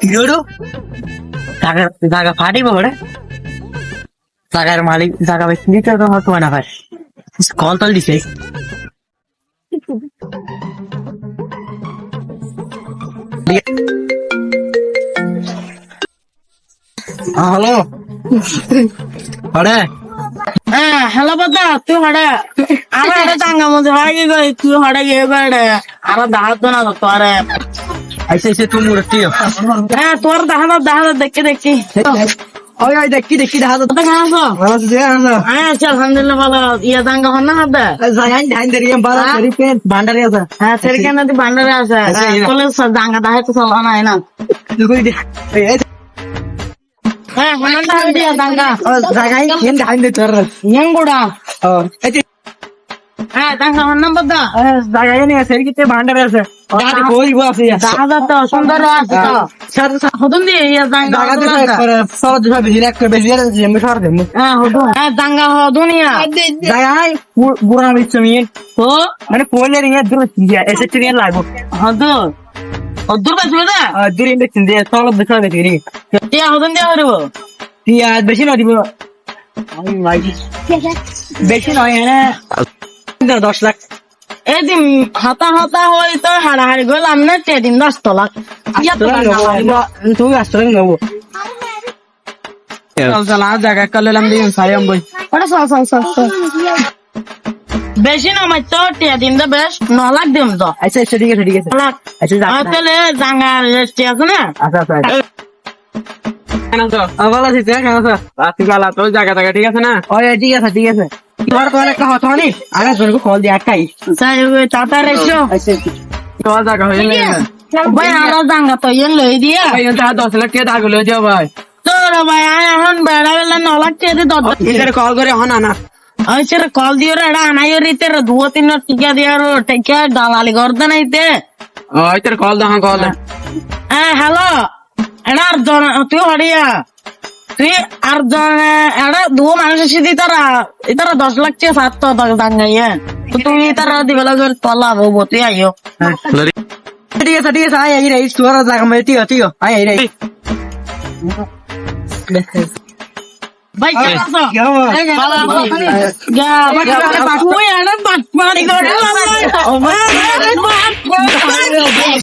কিরো জায়গা জায়গা ফাটিব বড়ে। জায়গার মালিক জায়গা বেশি দিতে তো হতো না ভাই কল আরে হ্যাঁ হ্যালো বাদা তুই হড়ে আমার এটা টাঙ্গা মধ্যে হয় কি গই তুই হড়ে গিয়ে গড়ে আর দাহাত তো না তোরে। আইসে আইসে তুমি মুরতি হ্যাঁ তোর দাহাত দাহাত দেখি দেখি ওই ওই দেখি তো ভালো আছে হ্যাঁ আচ্ছা আলহামদুলিল্লাহ ভালো। ইয়া দাঙ্গা হন না ধান দেরিয়ে করি ভান্ডারে আছে। হ্যাঁ ভান্ডারে আছে। আচ্ছা, না। দাঙ্গা দাহাত তো চলো না না। তুই হ্যাঁ দে? তোর। নিয়মগুড়া ও এই যে হ্যাঁ দূর না? দিয়ে টিয়া হদুন টিয়া বেশি না দিব। আমি বেশি নয় দশ লাখ। এদিন হতা হতা হই তো হাড়াহাড়ি গেলাম না সেদিন দশ তলাক। তো দাঙ্গা হরিব। তুমি আসতে নেব চল চল আর জায়গা কালাম দিন সারি আমি ওটা চল চল চল চল। বেশি নমাই তো টিয়া দিন দে বেশ। ন লাখ দিম তো। আচ্ছা আচ্ছা ঠিক আছে ঠিক আছে। ন লাখ আচ্ছা তাহলে জাঙ্গা রেস্টি আছে না? আচ্ছা আচ্ছা ভালো আছিস কেন আছো রাত্রি তো জায়গা জায়গা ঠিক আছে না? ওই ঠিক আছে ঠিক আছে। তোমার কোন একটা হতো নি আগে তোর কল দিয়ে একটাই। তাই ওই টাটা রেস্টো। আচ্ছা তোমার জায়গা হয়ে গেলে। ভাই আমার জাঙ্গা তো ইয়ে লই দিয়া। ভাই দশ লাখ টাকা দাগ হলে যাও ভাই? তোর ভাই আয় এখন বেড়া বেলা ন লাখ টিয়া দি দশ এদের কল করে হন আনা। ওই সেটা কল দিও রে এটা আনাই রীতে রে দুও তিন টিকা দিয়া রো টিকা দালালি করতে নাইতে ওই তোর কল দাও কল দে হ্যাঁ হ্যালো এটা আর জন তুই হরিয়া তুই আর জন এটা দুও মানুষ এসে দি তারা ইতারা দশ লাখ চেয়ে সাত তো দাঙ্গাইয়ে তো তুমি তারা দিবেলা করে তলা হব তুই আইও ঠিক আছে ঠিক আছে আয় আই রে তোর জায়গা মে ঠিক আছে ঠিক আছে আয় আই রে ভাই কে